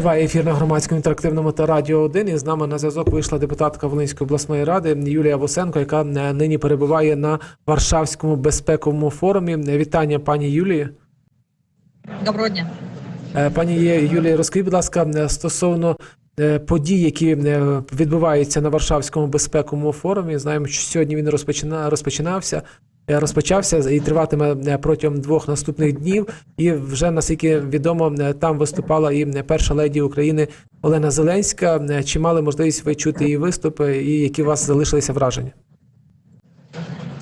Триває ефір на громадському інтерактивному та радіо 1. І з нами на зв'язок вийшла депутатка Волинської обласної ради Юлія Восенко, яка е, нині перебуває на Варшавському безпековому форумі. Вітання, пані Юлії. Доброго дня. Е, Пані Юлія, розкажіть, будь ласка, е, стосовно подій, які відбуваються на Варшавському безпековому форумі. Знаємо, що сьогодні він розпочина, розпочинався. Е, Розпочався і триватиме е, протягом двох наступних днів. І вже наскільки відомо, е, там виступала і перша леді України Олена Зеленська. Чи мали можливість ви чути її виступи, і які у вас залишилися враження?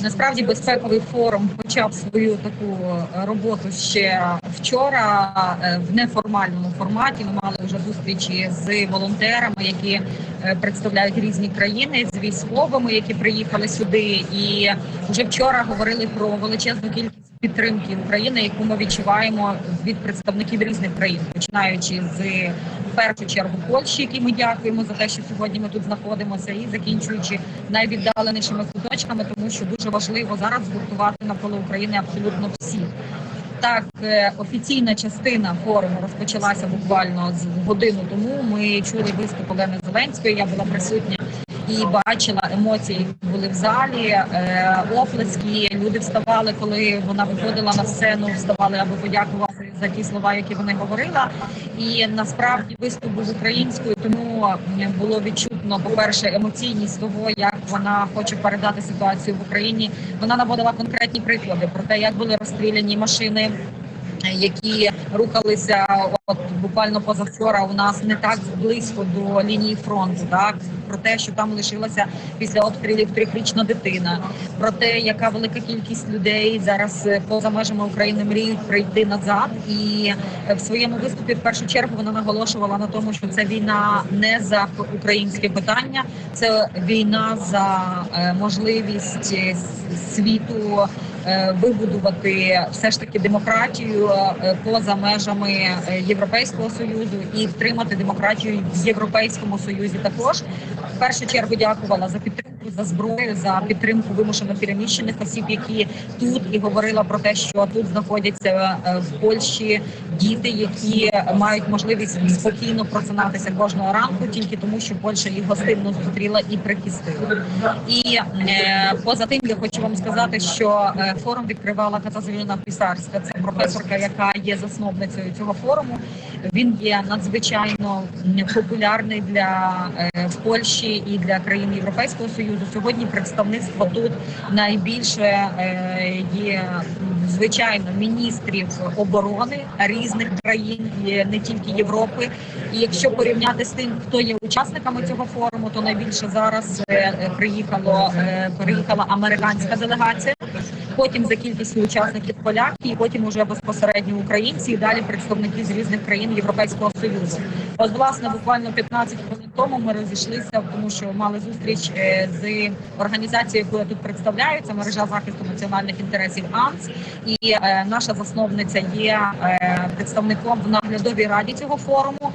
Насправді безпековий форум почав свою таку е, роботу ще вчора е, в неформальному форматі. Ми мали вже зустрічі з волонтерами, які е, представляють різні країни, з військовими, які приїхали сюди, і вже вчора говорили про величезну кількість підтримки України, яку ми відчуваємо від представників різних країн, починаючи з першу чергу Польщі, якій ми дякуємо за те, що сьогодні ми тут знаходимося, і закінчуючи найвіддаленішими куточками, тому що дуже важливо зараз згуртувати навколо України абсолютно всіх. Так, е, офіційна частина форуму розпочалася буквально з годину тому. Ми чули виступ Олени Зеленської. Я була присутня і бачила емоції, які були в залі, е, оплески. Люди вставали, коли вона виходила на сцену, вставали, аби подякувати за ті слова, які вона говорила. І насправді виступ був українською, тому було відчутно, по-перше, емоційність того, як вона хоче передати ситуацію в Україні. Вона наводила конкретні приклади про те, як були розстріляні машини. Які рухалися от буквально позавчора у нас не так близько до лінії фронту, так про те, що там лишилася після обстрілів трьохрічна дитина, про те, яка велика кількість людей зараз поза межами України мріють прийти назад. І в своєму виступі в першу чергу вона наголошувала на тому, що це війна не за українське питання, це війна за е, можливість е, світу вибудувати все ж таки демократію е, поза межами е, Європейського союзу і втримати демократію в Європейському Союзі. Також в першу чергу дякувала за підтримку за зброю, за підтримку вимушено переміщених осіб, які тут і говорила про те, що тут знаходяться е, в Польщі діти, які мають можливість спокійно просинатися кожного ранку, тільки тому, що Польща їх гостинно зустріла і прихистила. І е, поза тим, я хочу вам сказати, що е, форум відкривала Катазовіна Пісарська, це професорка, яка є засновницею цього форуму. Він є надзвичайно популярний для е, Польщі і для країн Європейського союзу. Сьогодні представництво тут найбільше е, є звичайно міністрів оборони різних країн, не тільки Європи. І якщо порівняти з тим, хто є учасниками цього форуму, то найбільше зараз е, приїхало е, приїхала американська делегація. Потім за кількістю учасників поляки, і потім уже безпосередньо українці, і далі представники з різних країн Європейського союзу. От власне буквально 15 хвилин тому ми розійшлися, тому що мали зустріч е, з організацією, яку я тут представляю. Це мережа захисту національних інтересів АНС, і е, наша засновниця є е, представником в наглядовій раді цього форуму.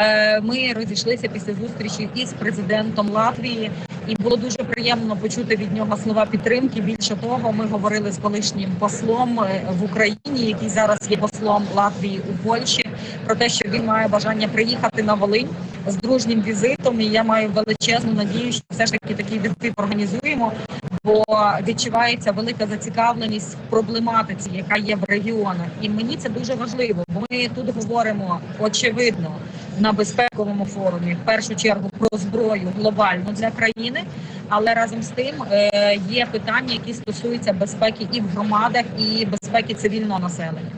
Е, Ми розійшлися після зустрічі із президентом Латвії, і було дуже приємно почути від нього слова підтримки. Більше того, ми говорили з колишнім послом е, в Україні, який зараз є послом Латвії у Польщі, про те, що він має бажання приїхати на Волинь з дружнім візитом. І я маю величезну надію, що все ж таки такий візит організуємо. Бо відчувається велика зацікавленість в проблематиці, яка є в регіонах, і мені це дуже важливо. Бо ми тут говоримо очевидно на безпековому форумі в першу чергу про зброю глобально для країни. Але разом з тим е, є питання, які стосуються безпеки і в громадах, і безпеки цивільного населення.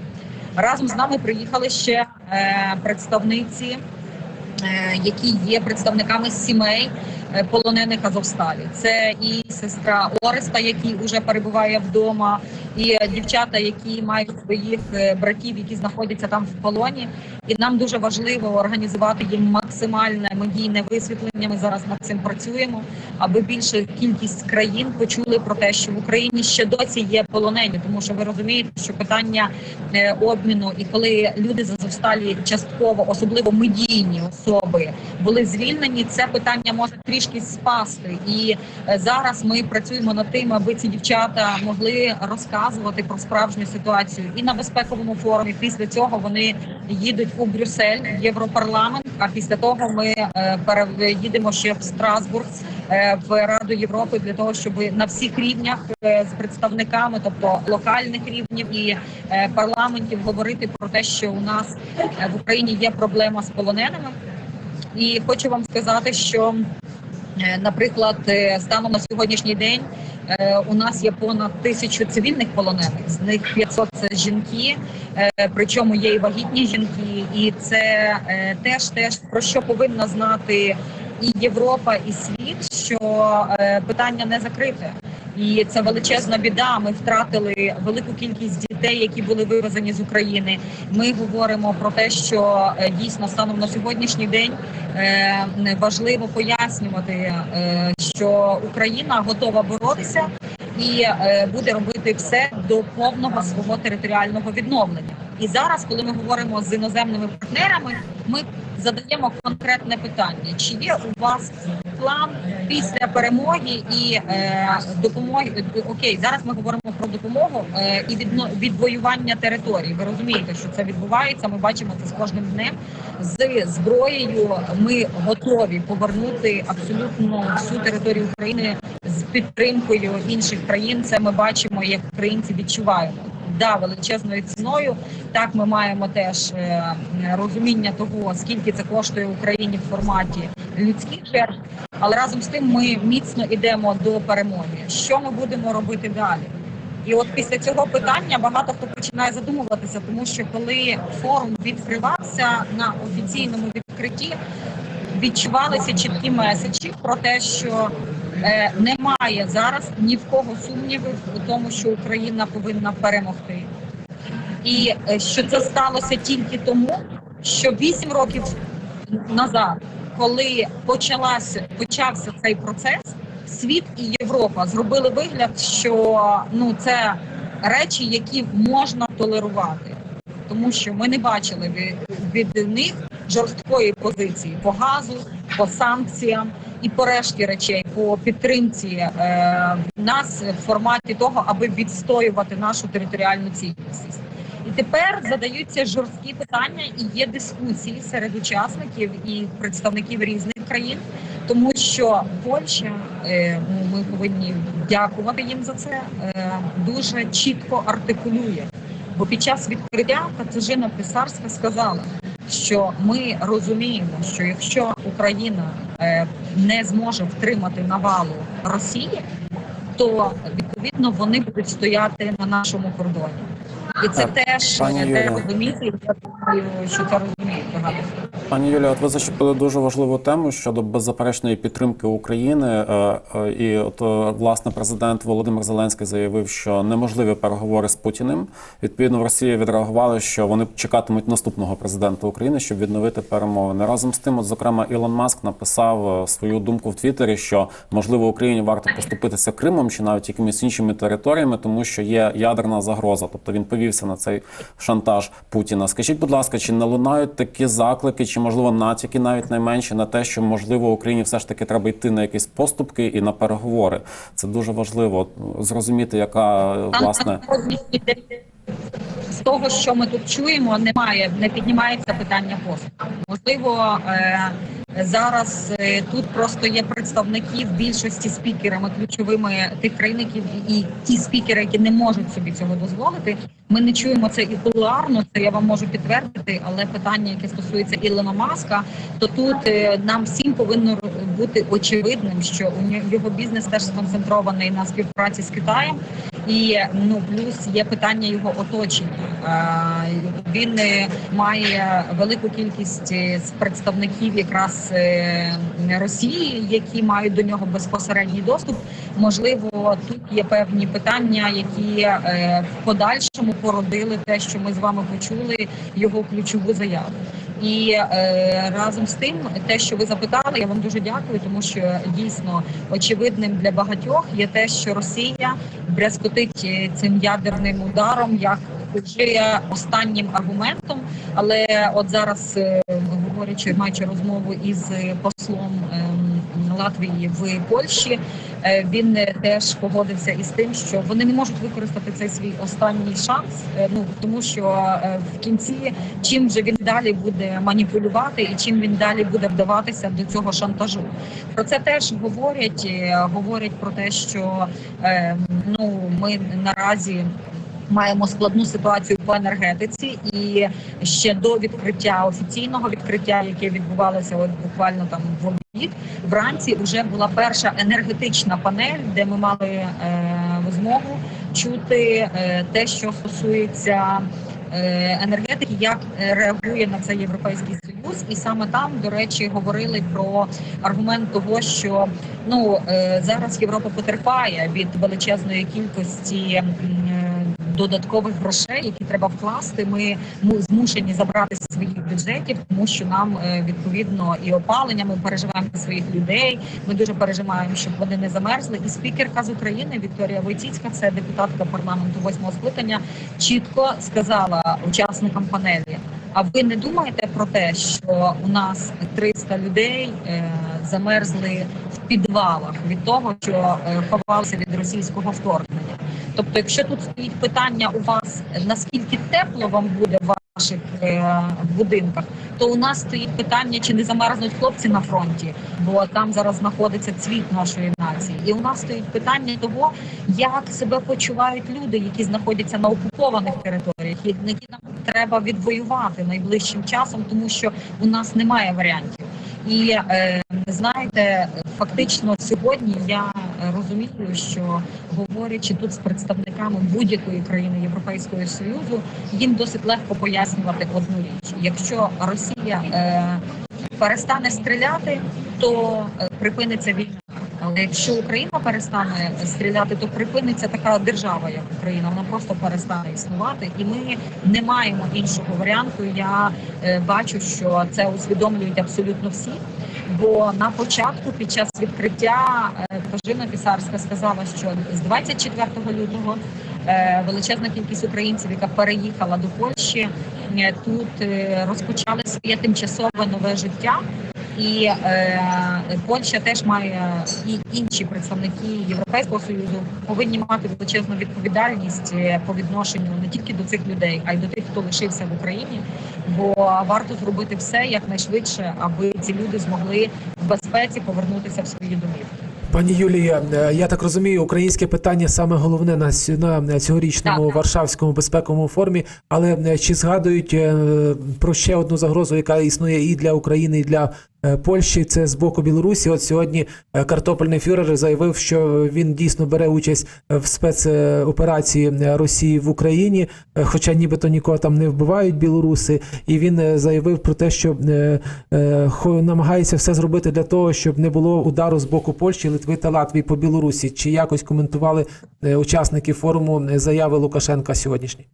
Разом з нами приїхали ще е, представниці, е, які є представниками сімей полонених Азовсталі. Це і сестра Ореста, який вже перебуває вдома, і е, дівчата, які мають своїх е, братів, які знаходяться там в полоні. І нам дуже важливо організувати їм максимальне медійне висвітлення. Ми зараз над цим працюємо, аби більша кількість країн почули про те, що в Україні ще досі є полонені, тому що ви розумієте, що питання е, обміну, і коли люди з Азовсталі частково, особливо медійні особи, були звільнені, це питання може трішки трішки спасти. І е, зараз ми працюємо над тим, аби ці дівчата могли розказувати про справжню ситуацію і на безпековому форумі. Після цього вони їдуть у Брюссель, в Європарламент. А після того ми е, переїдемо ще в Страсбург е, в Раду Європи для того, щоб на всіх рівнях з представниками, тобто локальних рівнів і парламентів, говорити про те, що у нас в Україні є проблема з полоненими. І хочу вам сказати, що, наприклад, е, станом на сьогоднішній день е, у нас є понад тисячу цивільних полонених, з них 500 – це жінки, е, причому є і вагітні жінки, і це е, теж теж про що повинна знати і Європа, і світ, що е, питання не закрите. І це величезна біда. Ми втратили велику кількість дітей, які були вивезені з України. Ми говоримо про те, що е, дійсно станом на сьогоднішній день е, важливо пояснювати, е, що Україна готова боротися і буде робити все до повного свого територіального відновлення. І зараз, коли ми говоримо з іноземними партнерами, ми задаємо конкретне питання: чи є у вас план після перемоги і е, допомоги? Окей, зараз ми говоримо про допомогу е, і відно, відвоювання територій. Ви розумієте, що це відбувається. Ми бачимо це з кожним днем. З зброєю ми готові повернути абсолютно всю територію України з підтримкою інших країн. Це ми бачимо, як українці відчуваємо. Да, величезною ціною. Так, ми маємо теж е, розуміння того, скільки це коштує Україні в форматі людських жертв. Але разом з тим ми міцно йдемо до перемоги. Що ми будемо робити далі? І от після цього питання багато хто починає задумуватися, тому що коли форум відкривався на офіційному відкритті, відчувалися чіткі меседжі про те, що е, немає зараз ні в кого сумнівів у тому, що Україна повинна перемогти, і е, що це сталося тільки тому, що вісім років назад, коли почалася почався цей процес, світ і Європа зробили вигляд, що ну це речі, які можна толерувати, тому що ми не бачили від, від них жорсткої позиції по газу, по санкціям і по решті речей по підтримці е, нас в форматі того, аби відстоювати нашу територіальну цілісність. І тепер задаються жорсткі питання і є дискусії серед учасників і представників різних країн, тому що Польща, е, ну, ми повинні дякувати їм за це, е, дуже чітко артикулює. Бо під час відкриття Катерина Писарська сказала, що ми розуміємо, що якщо Україна е, не зможе втримати навалу Росії, то відповідно вони будуть стояти на нашому кордоні. І це теж те треба розуміти. Я думаю, що це розуміють багато. Пані Юлія, от ви зачепили дуже важливу тему щодо беззаперечної підтримки України. Е, е, І от е, власне президент Володимир Зеленський заявив, що неможливі переговори з Путіним. Відповідно, в Росії відреагували, що вони чекатимуть наступного президента України, щоб відновити перемовини. Разом з тим, от зокрема, Ілон Маск написав свою думку в Твіттері, що можливо Україні варто поступитися Кримом чи навіть якимись іншими територіями, тому що є ядерна загроза. Тобто він повівся на цей шантаж Путіна. Скажіть, будь ласка, чи не лунають такі заклики, чи можливо натяки навіть найменші на те, що можливо Україні все ж таки треба йти на якісь поступки і на переговори? Це дуже важливо зрозуміти, яка власне. з того, що ми тут чуємо, немає, не піднімається питання поступу. Можливо, е, зараз е, тут просто є представники в більшості спікерами ключовими тих країн, які і ті спікери, які не можуть собі цього дозволити. Ми не чуємо це і кулуарно, це я вам можу підтвердити. Але питання, яке стосується Ілона Маска, то тут е, нам всім повинно бути очевидним, що у нього- бізнес теж сконцентрований на співпраці з Китаєм. І ну плюс є питання його оточення. Він е, має велику кількість е, представників якраз е, Росії, які мають до нього безпосередній доступ. Можливо, тут є певні питання, які в подальшому породили те, що ми з вами почули його ключову заяву. І е, разом з тим, те, що ви запитали, я вам дуже дякую, тому що дійсно очевидним для багатьох є те, що Росія брязкотить е, цим ядерним ударом як вже останнім аргументом. Але от зараз, е, говорячи, маючи розмову із послом ем, Латвії в Польщі. Е, Він е, теж погодився із тим, що вони не можуть використати цей свій останній шанс. е, Ну тому що в кінці чим же він далі буде маніпулювати і чим він далі буде вдаватися до цього шантажу. Про це теж говорять. Говорять про те, що ну ми наразі. Маємо складну ситуацію по енергетиці, і ще до відкриття офіційного відкриття, яке відбувалося от буквально там в вранці вже була перша енергетична панель, де ми мали е, змогу чути е, те, що стосується е, енергетики, як е, реагує на це європейський союз, і саме там, до речі, говорили про аргумент того, що ну е, зараз Європа потерпає від величезної кількості. Додаткових грошей, які треба вкласти, ми змушені забрати з своїх бюджетів, тому що нам е, відповідно і опалення. Ми переживаємо своїх людей. Ми дуже переживаємо, щоб вони не замерзли. І спікерка з України Вікторія Войціцька, це депутатка парламенту восьмого скликання, чітко сказала учасникам панелі. А ви не думаєте про те, що у нас 300 людей е, замерзли в підвалах від того, що е, ховалися від російського вторгнення? Тобто, якщо тут стоїть питання у вас, наскільки тепло вам буде в ваших е, будинках, то у нас стоїть питання, чи не замерзнуть хлопці на фронті, бо там зараз знаходиться цвіт нашої нації. І у нас стоїть питання того, як себе почувають люди, які знаходяться на окупованих територіях, які нам треба відвоювати найближчим часом, тому що у нас немає варіантів. І е, знаєте, фактично сьогодні я розумію, що говорячи тут з представниками будь-якої країни Європейського союзу, їм досить легко пояснювати одну річ: якщо Росія е, перестане стріляти, то е, припиниться війна. Але якщо Україна перестане стріляти, то припиниться така держава, як Україна. Вона просто перестане існувати, і ми не маємо іншого варіанту. Я е, бачу, що це усвідомлюють абсолютно всі. Бо на початку, під час відкриття, Кожина Пісарська сказала, що з 24 лютого е, величезна кількість українців, яка переїхала до Польщі, е, тут е, розпочали своє тимчасове нове життя. І е, Польща теж має і інші представники Європейського союзу повинні мати величезну відповідальність е, по відношенню не тільки до цих людей, а й до тих, хто лишився в Україні. Бо варто зробити все якнайшвидше, аби ці люди змогли в безпеці повернутися в свої домівки. Пані Юлія, е, я так розумію, українське питання саме головне на на цьогорічному Так. Варшавському безпековому форумі. Але е, чи згадують про ще одну загрозу, яка існує і для України, і для Польщі? Це з боку Білорусі. От сьогодні е, картопельний фюрер заявив, що він дійсно бере участь в спецоперації е, Росії в Україні, е, хоча нібито нікого там не вбивають білоруси. І він е, заявив про те, що е, е, намагається все зробити для того, щоб не було удару з боку Польщі, Литви та Латвії по Білорусі. Чи якось коментували е, учасники форуму е, заяви Лукашенка сьогоднішні?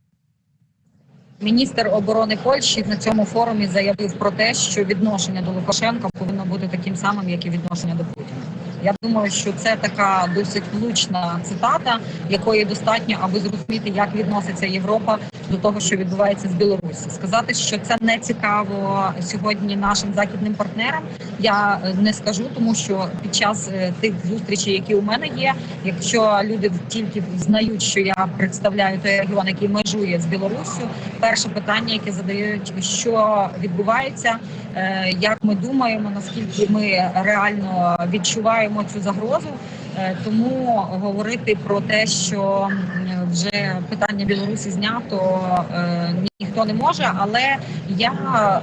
Міністр оборони Польщі на цьому форумі заявив про те, що відношення до Лукашенка повинно бути таким самим, як і відношення до Путіна. Я думаю, що це така досить влучна цитата, якої достатньо, аби зрозуміти, як відноситься Європа до того, що відбувається з Білорусі. Сказати, що це не цікаво сьогодні нашим західним партнерам. Я е, не скажу, тому що під час е, тих зустрічей, які у мене є, якщо люди тільки знають, що я представляю той регіон, який межує з Білоруссю, перше питання, яке задають, що відбувається, е, як ми думаємо, наскільки ми реально відчуваємо цю загрозу. Е, Тому говорити про те, що вже питання Білорусі знято, е, ніхто не може. Але я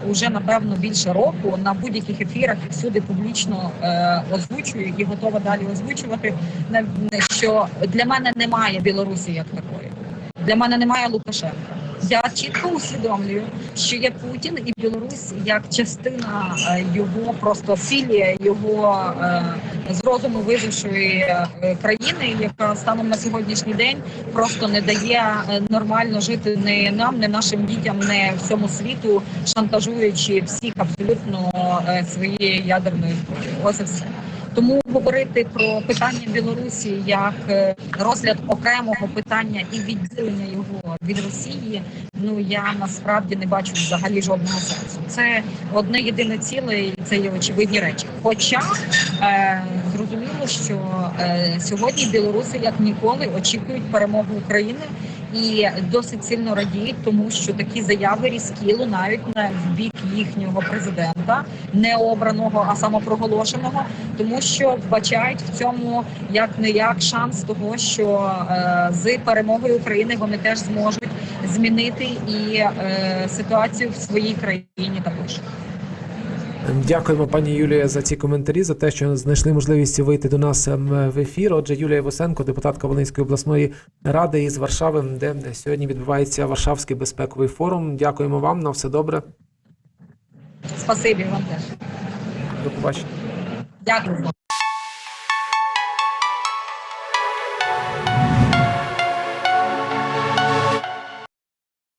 вже напевно більше року на будь-яких ефірах всюди публічно е, озвучую і готова далі озвучувати. що для мене немає Білорусі як такої. Для мене немає Лукашенка. Я чітко усвідомлюю, що є Путін і Білорусь як частина е, його просто філія його е, з розуму вижившої е, країни, яка станом на сьогоднішній день просто не дає нормально жити не нам, не нашим дітям, не всьому світу, шантажуючи всіх абсолютно своєю ядерною зброєю. Ось і все. Тому говорити про питання Білорусі як е, розгляд окремого питання і відділення його від Росії. Ну я насправді не бачу взагалі жодного сенсу. Це одне єдине ціле, і це є очевидні речі. Хоча е, зрозуміло, що е, сьогодні білоруси як ніколи очікують перемоги України і досить сильно радіють, тому що такі заяви різкі лунають на в бік їхнього президента, не обраного, а самопроголошеного, тому що вбачають в цьому як не як шанс того, що е, з перемогою України вони теж зможуть змінити і е, ситуацію в своїй країні також. Дякуємо, пані Юлія, за ці коментарі, за те, що знайшли можливість вийти до нас ем, в ефір. Отже, Юлія Восенко, депутатка Волинської обласної ради із Варшави, де сьогодні відбувається Варшавський безпековий форум. Дякуємо вам на все добре. Спасибі вам теж. До побачення. Дякую.